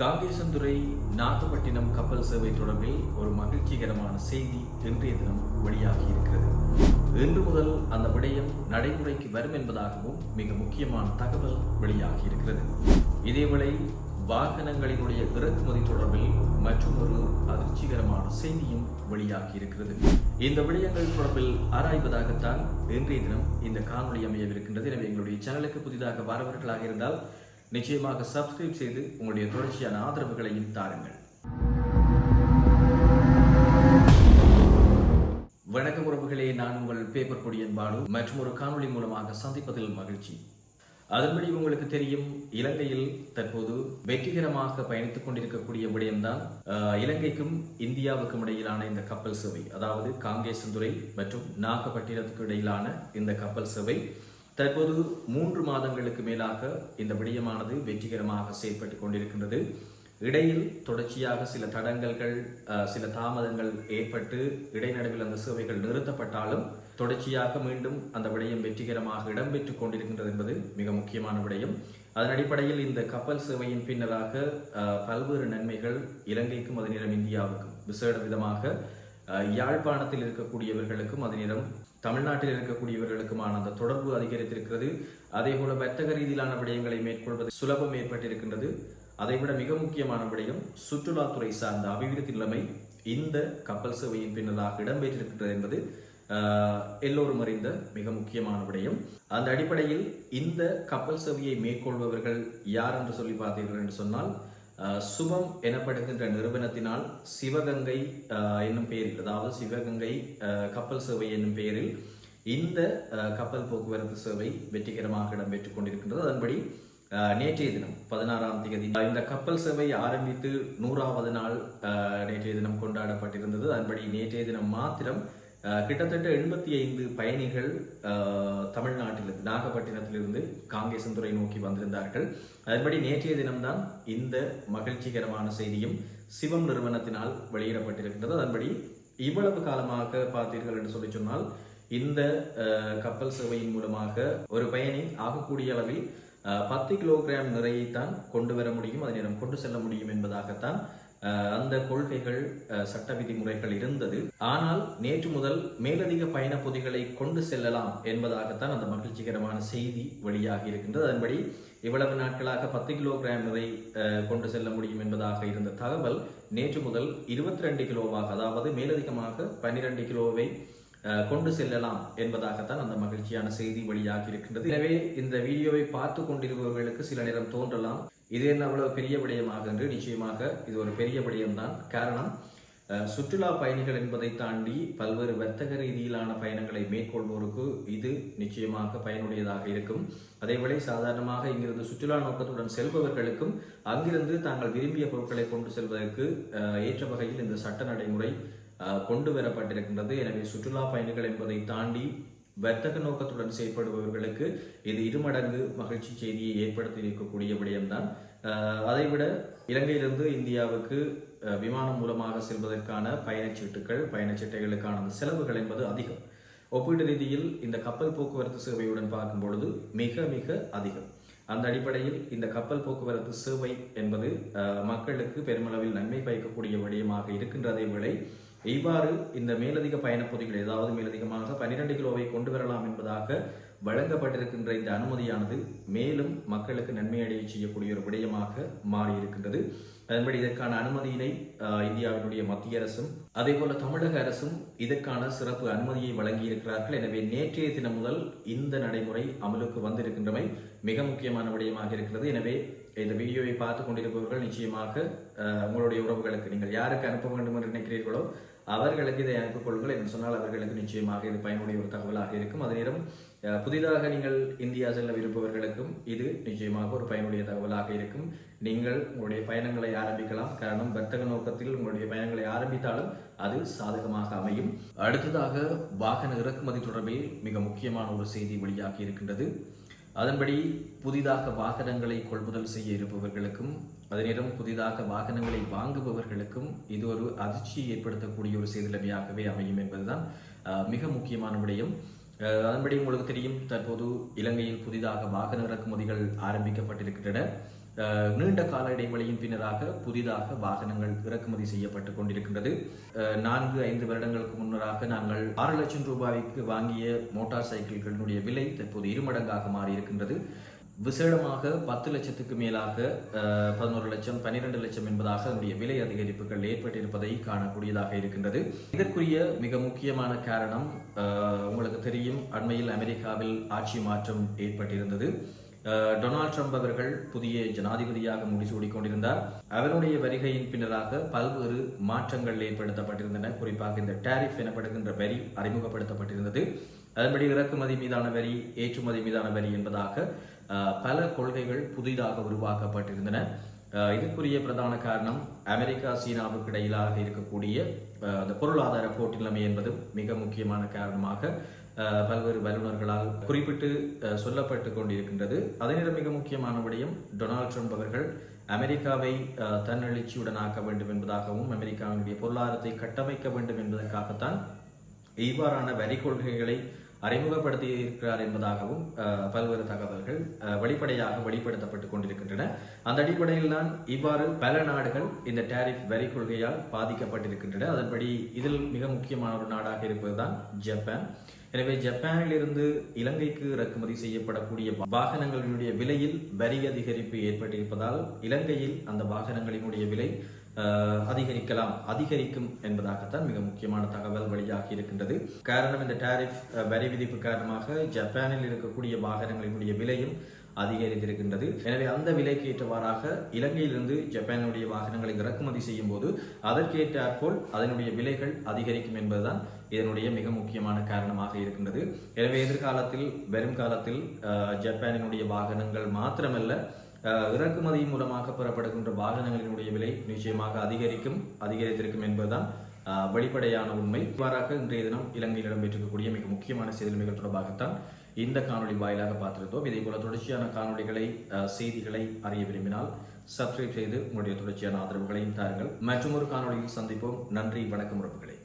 காங்கேசந்துறை நாகப்பட்டினம் கப்பல் சேவை தொடர்பில் ஒரு மகிழ்ச்சிகரமான செய்தி இன்றைய தினம் வெளியாகி இருக்கிறது. இன்று முதல் அந்த விடயம் நடைமுறைக்கு வரும் என்பதாகவும் மிக முக்கியமான தகவல் வெளியாகி இருக்கிறது. இதேவேளை வாகனங்களினுடைய இறக்குமதி தொடர்பில் மற்றும் ஒரு அதிர்ச்சிகரமான செய்தியும் வெளியாகி இருக்கிறது. இந்த விடயங்கள் தொடர்பில் ஆராய்வதாகத்தான் இன்றைய தினம் இந்த காணொலி அமையவிருக்கின்றது. எனவே எங்களுடைய சேனலுக்கு புதிதாக வரவர்களாக இருந்தால் நிச்சயமாக சப்ஸ்கிரைப் செய்து உங்களுடைய தொடர்ச்சியான ஆதரவுகளையும் தாருங்கள். வணக்கம் உறவுகளே நான் உங்கள் பேப்பர் பொடியன் பாலு. மற்றும் ஒரு காணொளி மூலமாக சந்திப்பதில் மகிழ்ச்சி. அதன்படி உங்களுக்கு தெரியும் இலங்கையில் தற்போது வெற்றிகரமாக பயணித்துக் கொண்டிருக்கக்கூடிய விடயம்தான் இலங்கைக்கும் இந்தியாவுக்கும் இடையிலான இந்த கப்பல் சேவை. அதாவது காங்கேசந்துறை மற்றும் நாகப்பட்டினத்துக்கு இடையிலான இந்த கப்பல் சேவை. தற்போது மூன்று மாதங்களுக்கு மேலாக இந்த விடயமானது வெற்றிகரமாக செயல்பட்டு கொண்டிருக்கின்றது. இடையில் தொடர்ச்சியாக சில தடங்கல்கள் சில தாமதங்கள் ஏற்பட்டு இடைநடுவில் அந்த சேவைகள் நிறுத்தப்பட்டாலும் தொடர்ச்சியாக மீண்டும் அந்த விடயம் வெற்றிகரமாக இடம்பெற்றுக் கொண்டிருக்கின்றது என்பது மிக முக்கியமான விடயம். அதன் அடிப்படையில் இந்த கப்பல் சேவையின் பின்னராக பல்வேறு நன்மைகள் இலங்கைக்கும் அதே நேரம் இந்தியாவுக்கும் விசேட விதமாக யாழ்ப்பாணத்தில் இருக்கக்கூடியவர்களுக்கும் அதே நேரம் தமிழ்நாட்டில் இருக்கக்கூடியவர்களுக்குமான அந்த தொடர்பு அதிகரித்திருக்கிறது. அதே போல வர்த்தக ரீதியிலான விடயங்களை மேற்கொள்வது சுலபம் ஏற்பட்டிருக்கின்றது. அதைவிட மிக முக்கியமான விடயம் சுற்றுலாத்துறை சார்ந்த அபிவிருத்தி நிலைமை இந்த கப்பல் சேவையின் பின்னதாக இடம்பெற்றிருக்கின்றது என்பது எல்லோரும் அறிந்த மிக முக்கியமான விடயம். அந்த அடிப்படையில் இந்த கப்பல் சேவையை மேற்கொள்பவர்கள் யார் என்று சொல்லி பார்த்தீர்கள் என்று சொன்னால் சுபம் எனப்படுகின்ற நிறுவனத்தினால் சிவகங்கை என்னும் பெயரில் அதாவது சிவகங்கை கப்பல் சேவை என்னும் பெயரில் இந்த கப்பல் போக்குவரத்து சேவை வெற்றிகரமாக இடம்பெற்றுக் கொண்டிருக்கின்றது. அதன்படி நேற்றைய தினம் பதினாறாம் தேதி இந்த கப்பல் சேவை ஆரம்பித்து நூறாவது நாள் நேற்றைய தினம் கொண்டாடப்பட்டிருந்தது. அதன்படி நேற்றைய தினம் மாத்திரம் கிட்டத்தட்ட எண்பத்தி ஐந்து பயணிகள் ஆஹ், தமிழ்நாட்டிலிருந்து நாகப்பட்டினத்திலிருந்து காங்கேசந்துறை நோக்கி வந்திருந்தார்கள். அதன்படி நேற்றைய தினம்தான் இந்த மகிழ்ச்சிகரமான செய்தியும் சிவம் நிறுவனத்தினால் வெளியிடப்பட்டிருக்கின்றது. அதன்படி இவ்வளவு காலமாக பார்த்தீர்கள் என்று சொல்லி சொன்னால் இந்த கப்பல் சேவையின் மூலமாக ஒரு பயணி ஆகக்கூடிய அளவில் பத்து கிலோகிராம் நிறையைத்தான் கொண்டு வர முடியும் அதனை நேரம் கொண்டு செல்ல முடியும் என்பதாகத்தான் அந்த கொள்கைகள் சட்ட விதிமுறைகள் இருந்தது. ஆனால் நேற்று முதல் மேலதிக பயண பொதிகளை கொண்டு செல்லலாம் என்பதாகத்தான் அந்த மகிழ்ச்சிகரமான செய்தி வெளியாகி இருக்கின்றது. அதன்படி இவ்வளவு நாட்களாக பத்து கிலோகிராம் வரை கொண்டு செல்ல முடியும் என்பதாக இருந்த தகவல் நேற்று முதல் இருபத்தி ரெண்டு கிலோவாக அதாவது மேலதிகமாக பன்னிரண்டு கிலோவை கொண்டு செல்லலாம் என்பதாகத்தான் அந்த மகிழ்ச்சியான செய்தி வழியாக இருக்கின்றது. எனவே இந்த வீடியோவை பார்த்து கொண்டிருப்பவர்களுக்கு சில நேரம் தோன்றலாம். இது என்ன அவ்வளவு பெரிய விடயமாக என்று நிச்சயமாக இது ஒரு பெரிய விடயம்தான். காரணம் சுற்றுலா பயணிகள் என்பதை தாண்டி பல்வேறு வர்த்தக ரீதியிலான பயணங்களை மேற்கொள்வோருக்கு இது நிச்சயமாக பயனுடையதாக இருக்கும். அதேவேளை சாதாரணமாக இங்கிருந்து சுற்றுலா நோக்கத்துடன் செல்பவர்களுக்கும் அங்கிருந்து தாங்கள் விரும்பிய பொருட்களை கொண்டு செல்வதற்கு ஏற்ற வகையில் இந்த சட்ட நடைமுறை கொண்டு வரப்பட்டிருக்கின்றது. எனவே சுற்றுலா பயணிகள் என்பதை தாண்டி வர்த்தக நோக்கத்துடன் செயல்படுபவர்களுக்கு இது இருமடங்கு மகிழ்ச்சி செய்தியை ஏற்படுத்தி இருக்கக்கூடிய விடயம்தான். அதைவிட இலங்கையிலிருந்து இந்தியாவுக்கு விமானம் மூலமாக செல்வதற்கான பயணச்சீட்டுகள் பயணச்சீட்டைகளுக்கான செலவுகள் என்பது அதிகம். ஒப்பீட்டு ரீதியில் இந்த கப்பல் போக்குவரத்து சேவையுடன் பார்க்கும் பொழுது மிக மிக அதிகம். அந்த அடிப்படையில் இந்த கப்பல் போக்குவரத்து சேவை என்பது மக்களுக்கு பெருமளவில் நன்மை பயக்கக்கூடிய விடயமாக இருக்கின்றதை விட இவ்வாறு இந்த மேலதிக பயணப்பொதிகள் ஏதாவது மேலதிகமாக பன்னிரண்டு கிலோவை கொண்டு வரலாம் என்பதாக வழங்கப்பட்டிருக்கின்ற இந்த அனுமதியானது மேலும் மக்களுக்கு நன்மையடைய செய்யக்கூடிய ஒரு விடயமாக மாறி இருக்கின்றது அதன்படி இதற்கான அனுமதியினை இந்தியாவினுடைய மத்திய அரசும் அதே போல தமிழக அரசும் இதற்கான சிறப்பு அனுமதியை வழங்கி இருக்கிறார்கள் எனவே நேற்றைய தினம் முதல் இந்த நடைமுறை அமலுக்கு வந்திருக்கின்றமை மிக முக்கியமான விடயமாக இருக்கிறது. எனவே இந்த வீடியோவை பார்த்து கொண்டிருப்பவர்கள் நிச்சயமாக உங்களுடைய உறவுகளுக்கு நீங்கள் யாருக்கு அனுப்ப வேண்டும் என்று நினைக்கிறீர்களோ அவர்களுக்கு இதை அனுப்பிக் கொள்ளுங்கள் என்று சொன்னால் அவர்களுக்கு நிச்சயமாக இது பயனுடைய ஒரு தகவலாக இருக்கும். அதே நேரம் புதிதாக நீங்கள் இந்தியா செல்ல விரும்புபவர்களுக்கும் இது நிச்சயமாக ஒரு பயனுடைய தகவலாக இருக்கும். நீங்கள் உங்களுடைய பயணங்களை ஆரம்பிக்கலாம். காரணம் வர்த்தக நோக்கத்தில் உங்களுடைய பயணங்களை ஆரம்பித்தாலும் அது சாதகமாக அமையும். அடுத்ததாக வாகன இறக்குமதி தொடர்பில் மிக முக்கியமான ஒரு செய்தி வெளியாகி இருக்கின்றது. அதன்படி புதிதாக வாகனங்களை கொள்முதல் செய்ய இருப்பவர்களுக்கும் அதே நேரம் புதிதாக வாகனங்களை வாங்குபவர்களுக்கும் இது ஒரு அதிர்ச்சியை ஏற்படுத்தக்கூடிய ஒரு செய்திலமையாகவே அமையும் என்பதுதான் மிக முக்கியமான விடயம். அதன்படி உங்களுக்கு தெரியும் தற்போது இலங்கையில் புதிதாக வாகன இறக்குமதிகள் ஆரம்பிக்கப்பட்டிருக்கின்றன. நீண்ட கால இடைவெளியின் பின்னராக புதிதாக வாகனங்கள் இறக்குமதி செய்யப்பட்டு கொண்டிருக்கின்றது. அஹ், நான்கு ஐந்து வருடங்களுக்கு முன்னராக நாங்கள் ஆறு லட்சம் ரூபாய்க்கு வாங்கிய மோட்டார் சைக்கிள்களினுடைய விலை தற்போது இருமடங்காக மாறி இருக்கின்றது. விசேடமாக பத்து லட்சத்துக்கு மேலாக அஹ், பதினோரு லட்சம் பன்னிரண்டு லட்சம் என்பதாக அதனுடைய விலை அதிகரிப்புகள் ஏற்பட்டிருப்பதை காணக்கூடியதாக இருக்கின்றது. இதற்குரிய மிக முக்கியமான காரணம் உங்களுக்கு தெரியும் அண்மையில் அமெரிக்காவில் ஆட்சி மாற்றம் ஏற்பட்டிருந்தது. டொனால்ட் ட்ரம்ப் அவர்கள் புதிய ஜனாதிபதியாக முடிசூடி கொண்டிருந்தார். அவருடைய வருகையின் பின்னராக பல்வேறு மாற்றங்கள் ஏற்படுத்தப்பட்டிருந்தன. குறிப்பாக இந்த டேரிஃப் எனப்படுகின்ற வரி அறிமுகப்படுத்தப்பட்டிருந்தது. அதன்படி இறக்குமதி மீதான வரி ஏற்றுமதி மீதான வரி என்பதாக அஹ், பல கொள்கைகள் புதிதாக உருவாக்கப்பட்டிருந்தன. இதற்குரிய பிரதான காரணம் அமெரிக்கா சீனாவுக்கு இடையிலாக இருக்கக்கூடிய அந்த பொருளாதார போட்டி நிலைமை என்பதும் மிக முக்கியமான காரணமாக பல்வேறு வல்லுநர்களால் குறிப்பிட்டு அஹ், சொல்லப்பட்டு கொண்டிருக்கின்றது. அதே நேரம் மிக முக்கியமான விடயம் டொனால்ட் ட்ரம்ப் அவர்கள் அமெரிக்காவை அஹ், தன்னெழுச்சியுடன் ஆக்க வேண்டும் என்பதாகவும் அமெரிக்காவினுடைய பொருளாதாரத்தை கட்டமைக்க வேண்டும் என்பதற்காகத்தான் இவ்வாறான வரி கொள்கைகளை அறிமுகப்படுத்தி இருக்கிறார் என்பதாகவும் அஹ், பல்வேறு தகவல்கள் அஹ், வெளிப்படையாக வெளிப்படுத்தப்பட்டு கொண்டிருக்கின்றன. அந்த அடிப்படையில் தான் இவ்வாறு பல நாடுகள் இந்த டேரிஃப் வரி கொள்கையால் பாதிக்கப்பட்டிருக்கின்றன. அதன்படி இதில் மிக முக்கியமான ஒரு நாடாக இருப்பதுதான் ஜப்பான். எனவே ஜப்பானில் இருந்து இலங்கைக்கு இறக்குமதி செய்யப்படக்கூடிய வாகனங்களினுடைய விலையில் வரி அதிகரிப்பு ஏற்பட்டிருப்பதால் இலங்கையில் அந்த வாகனங்களினுடைய விலை அதிகரிக்கலாம் அதிகரிக்கும் என்பதாகத்தான் மிக முக்கியமான தகவல் வெளியாகி இருக்கின்றது. காரணம் இந்த டாரிஃப் அஹ், வரி விதிப்பு காரணமாக ஜப்பானில் இருக்கக்கூடிய வாகனங்களினுடைய விலையும் அதிகரித்திருக்கின்றது. எனவே அந்த விலைக்கு ஏற்றவாறாக இலங்கையிலிருந்து ஜப்பானுடைய வாகனங்களை இறக்குமதி செய்யும் போது அதற்கேற்றாற்போல் அதனுடைய விலைகள் அதிகரிக்கும் என்பதுதான் இதனுடைய மிக முக்கியமான காரணமாக இருக்கின்றது. எனவே எதிர்காலத்தில் வரும் காலத்தில் அஹ், ஜப்பானினுடைய வாகனங்கள் மாத்திரமல்ல இறக்குமதி மூலமாக பெறப்படுகின்ற வாகனங்களினுடைய விலை நிச்சயமாக அதிகரிக்கும் அதிகரித்திருக்கும் என்பதுதான் வெளிப்படையான உண்மை. இவ்வாறாக இன்றைய தினம் இலங்கையில் இடம்பெற்றிருக்கக்கூடிய மிக முக்கியமான செய்திகள் தொடர்பாகத்தான் இந்த காணொளி வாயிலாக பார்த்திருந்தோம். இதே போல தொடர்ச்சியான காணொளிகளை செய்திகளை அறிய விரும்பினால் சப்ஸ்கிரைப் செய்து உங்களுடைய தொடர்ச்சியான ஆதரவுகளையும் தாருங்கள். மற்றொரு காணொலியில் காணொளியில் சந்திப்போம். நன்றி வணக்கம் உறவுகளை.